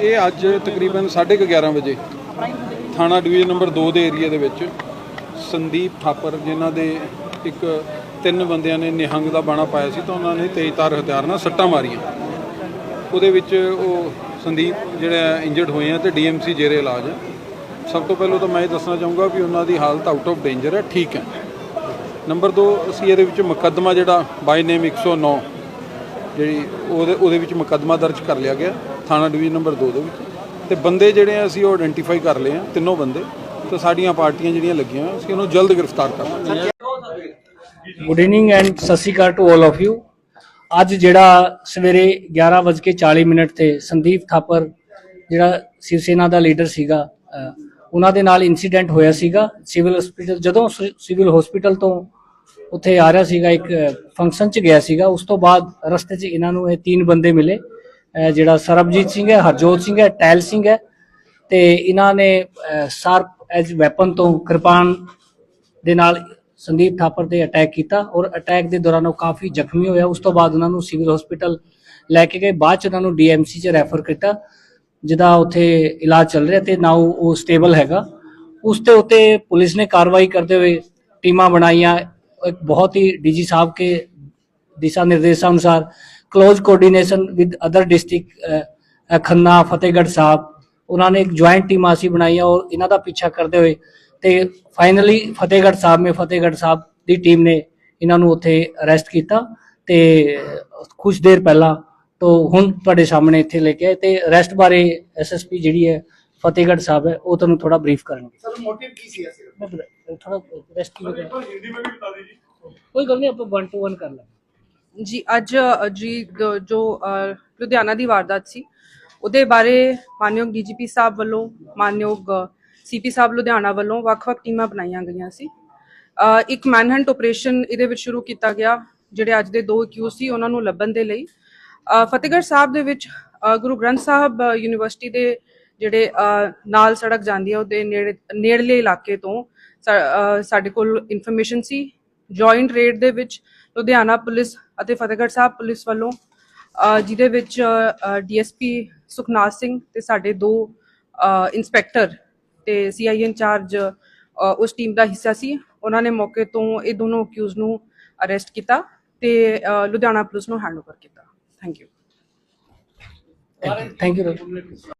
ਇਹ ਅੱਜ ਤਕਰੀਬਨ 11:30 ਵਜੇ ਥਾਣਾ ਡਿਵੀਜ਼ਨ ਨੰਬਰ 2 ਦੇ ਏਰੀਆ ਦੇ ਵਿੱਚ ਸੰਦੀਪ ਥਾਪਰ, ਜਿਨ੍ਹਾਂ ਦੇ ਇੱਕ ਤਿੰਨ ਬੰਦਿਆਂ ਨੇ ਨਿਹੰਗ ਦਾ ਬਾਣਾ ਪਾਇਆ ਸੀ ਤਾਂ ਉਹਨਾਂ ਨੇ ਤੇਜ਼ਧਾਰ ਹਥਿਆਰ ਨਾਲ ਸੱਟਾਂ ਮਾਰੀਆਂ। ਉਹਦੇ ਵਿੱਚ ਉਹ ਸੰਦੀਪ ਜਿਹੜਾ ਇੰਜਰਡ ਹੋਏ ਆ ਤੇ ਡੀਐਮਸੀ ਜੇਰੇ ਇਲਾਜ ਹੈ ਸਭ ਤੋਂ ਪਹਿਲਾਂ ਤਾਂ ਮੈਂ ਇਹ ਦੱਸਣਾ ਚਾਹੂੰਗਾ ਵੀ ਉਹਨਾਂ ਦੀ ਹਾਲਤ ਆਊਟ ਆਫ ਡੇਂਜਰ ਹੈ ਠੀਕ ਹੈ ਨੰਬਰ 2 ਅਸੀਂ ਇਹਦੇ ਵਿੱਚ ਮੁਕੱਦਮਾ ਜਿਹੜਾ ਬਾਈ ਨੇਮ 109 ਜਿਹੜੀ ਉਹਦੇ ਉਹਦੇ ਵਿੱਚ ਮੁਕੱਦਮਾ ਦਰਜ ਕਰ ਲਿਆ ਗਿਆ। ਥਾਣਾ ਡਿਵੀਜ਼ਨ ਨੰਬਰ 2 ਦੇ ਵਿੱਚ। ਤੇ ਬੰਦੇ ਜਿਹੜੇ ਆ, ਅਸੀਂ ਉਹ ਆਇਡੈਂਟੀਫਾਈ ਕਰ ਲਏ ਆ, ਤਿੰਨੋਂ ਬੰਦੇ। ਤੇ ਸਾਡੀਆਂ ਪਾਰਟੀਆਂ ਜਿਹੜੀਆਂ ਲੱਗੀਆਂ, ਅਸੀਂ ਉਹਨੂੰ ਜਲਦ ਗ੍ਰਿਫਤਾਰ ਕਰਾਂਗੇ good evening and Sat Shri Akal to all of you ਅੱਜ ਜਿਹੜਾ ਸਵੇਰੇ 11:40 ਮਿੰਟ ਤੇ ਸੰਦੀਪ ਥਾਪਰ, ਜਿਹੜਾ ਸ਼ਿਵ ਸੈਨਾ ਦਾ ਲੀਡਰ ਸੀਗਾ ਉਹਨਾਂ ਦੇ ਨਾਲ ਇਨਸੀਡੈਂਟ ਹੋਇਆ ਸੀਗਾ। ਸਿਵਲ ਹਸਪੀਟਲ ਜਦੋਂ ਸਿਵਲ ਹਸਪੀਟਲ ਤੋਂ ਉੱਥੇ ਆ ਰਿਹਾ ਸੀਗਾ, ਇੱਕ ਫੰਕਸ਼ਨ 'ਚ ਗਿਆ ਸੀਗਾ। ਉਸ ਤੋਂ ਬਾਅਦ ਰਸਤੇ 'ਚ ਇਹਨਾਂ ਨੂੰ ਇਹ ਤਿੰਨ ਬੰਦੇ ਮਿਲੇ। ਜਿਹੜਾ ਸਰਬਜੀਤ ਸਿੰਘ ਹੈ, ਹਰਜੋਤ ਸਿੰਘ ਹੈ ਟੈਲ ਸਿੰਘ ਹੈ ਤੇ ਇਹਨਾਂ ਨੇ ਸ਼ਾਰਪ ਐਜ ਵੈਪਨ ਤੋਂ ਕਿਰਪਾਨ ਦੇ ਨਾਲ ਸੰਦੀਪ ਥਾਪਰ ਤੇ ਅਟੈਕ ਕੀਤਾ ਔਰ ਅਟੈਕ ਦੇ ਦੌਰਾਨ ਉਹ ਕਾਫੀ ਜ਼ਖਮੀ ਹੋਇਆ। ਉਸ ਤੋਂ ਬਾਅਦ ਉਹਨਾਂ ਨੂੰ ਸਿਵਲ ਹਸਪੀਟਲ ਲੈ ਕੇ ਗਏ। ਬਾਅਦ ਚ ਉਹਨਾਂ ਨੂੰ ਡੀਐਮਸੀ ਚ ਰੈਫਰ ਕੀਤਾ, ਜਿਹਦਾ ਉੱਥੇ ਇਲਾਜ ਚੱਲ ਰਿਹਾ ਤੇ ਨਾਓ ਉਹ ਸਟੇਬਲ ਹੈਗਾ। ਉਸ ਤੇ ਉੱਤੇ ਪੁਲਿਸ ਨੇ ਕਾਰਵਾਈ ਕਰਦੇ ਹੋਏ ਟੀਮਾਂ ਬਣਾਈਆਂ। ਇੱਕ ਬਹੁਤ ਹੀ ਡੀਜੀ ਸਾਹਿਬ ਕੇ ਦਿਸ਼ਾ ਨਿਰਦੇਸ਼ਾਂ ਅਨੁਸਾਰ close coordination with other district Khanna Fatehgarh Sahib ਉਹਨਾਂ ਨੇ ਇੱਕ ਜੁਆਇੰਟ ਟੀਮ ਅਸੀਂ ਬਣਾਈਆਂ ਔਰ ਇਹਨਾਂ ਦਾ ਪਿੱਛਾ ਕਰਦੇ ਹੋਏ ਤੇ ਫਾਈਨਲੀ ਫਤਿਹਗੜ੍ਹ ਸਾਹਿਬ ਮੇ ਫਤਿਹਗੜ੍ਹ ਸਾਹਿਬ ਦੀ ਟੀਮ ਨੇ ਇਹਨਾਂ ਨੂੰ ਉੱਥੇ ਅਰੈਸਟ ਕੀਤਾ ਤੇ ਕੁਝ ਦੇਰ ਪਹਿਲਾਂ ਤੋਂ ਹੁਣ ਤੁਹਾਡੇ ਸਾਹਮਣੇ ਇੱਥੇ ਲੈ ਕੇ ਆਏ ਤੇ ਅਰੈਸਟ ਬਾਰੇ ਐਸਐਸਪੀ ਜਿਹੜੀ ਹੈ ਫਤਿਹਗੜ੍ਹ ਸਾਹਿਬ ਹੈ ਉਹ ਤੁਹਾਨੂੰ ਥੋੜਾ ਬਰੀਫ ਕਰਨਗੇ। ਸਰ ਮੋਟਿਵ ਕੀ ਸੀ ਅਸਲ ਥੋੜਾ ਅਰੈਸਟ ਵਗੈਰਾ ਕੋਈ ਗੱਲ ਨਹੀਂ ਆਪਾਂ 1 ਟੂ 1 ਕਰ ਲਾਂਗੇ। ਜੀ, ਅੱਜ ਜੀ ਜੋ ਲੁਧਿਆਣਾ ਦੀ ਵਾਰਦਾਤ ਸੀ, ਉਹਦੇ ਬਾਰੇ ਮਾਨਯੋਗ ਡੀਜੀਪੀ ਸਾਹਿਬ ਵੱਲੋਂ, ਮਾਨਯੋਗ, ਸੀਪੀ ਸਾਹਿਬ ਲੁਧਿਆਣਾ ਵੱਲੋਂ ਵੱਖ-ਵੱਖ ਟੀਮਾਂ ਬਣਾਈਆਂ ਗਈਆਂ ਸੀ। ਇੱਕ ਮੈਨਹੰਟ ਆਪਰੇਸ਼ਨ ਇਹਦੇ ਵਿੱਚ ਸ਼ੁਰੂ ਕੀਤਾ ਗਿਆ, ਜਿਹੜੇ ਅੱਜ ਦੇ ਦੋ ਕਿਊ ਸੀ, ਉਹਨਾਂ ਨੂੰ ਲੱਭਣ ਦੇ ਲਈ। ਫਤਿਹਗੜ੍ਹ ਸਾਹਿਬ ਦੇ ਵਿੱਚ ਗੁਰੂ ਗ੍ਰੰਥ ਸਾਹਿਬ ਯੂਨੀਵਰਸਿਟੀ ਦੇ ਜਿਹੜੇ ਨਾਲ ਸੜਕ ਜਾਂਦੀ ਹੈ, ਉਹਦੇ ਨੇੜੇ, ਨੇੜਲੇ ਇਲਾਕੇ ਤੋਂ ਸਾਡੇ ਕੋਲ ਇਨਫੋਰਮੇਸ਼ਨ ਸੀ। ਜੁਆਇੰਟ ਰੇਡ ਦੇ ਵਿੱਚ ਲੁਧਿਆਣਾ ਪੁਲਿਸ ਅਤੇ ਫਤਿਹਗੜ੍ਹ ਸਾਹਿਬ ਪੁਲਿਸ ਵੱਲੋਂ ਜਿਹਦੇ ਵਿੱਚ ਡੀਐਸਪੀ ਸੁਖਨਾਥ ਸਿੰਘ ਤੇ ਸਾਡੇ ਦੋ ਅ, ਇੰਸਪੈਕਟਰ ਤੇ ਸੀਆਈ ਇੰਚਾਰਜ ਉਸ ਟੀਮ ਦਾ ਹਿੱਸਾ ਸੀ। ਉਹਨਾਂ ਨੇ ਮੌਕੇ ਤੋਂ ਇਹ ਦੋਨੋਂ ਅਕਿਊਜ਼ ਨੂੰ ਅਰੈਸਟ ਕੀਤਾ ਤੇ ਲੁਧਿਆਣਾ ਪੁਲਿਸ ਨੂੰ ਹੈਂਡਓਵਰ ਕੀਤਾ। Thank you thank you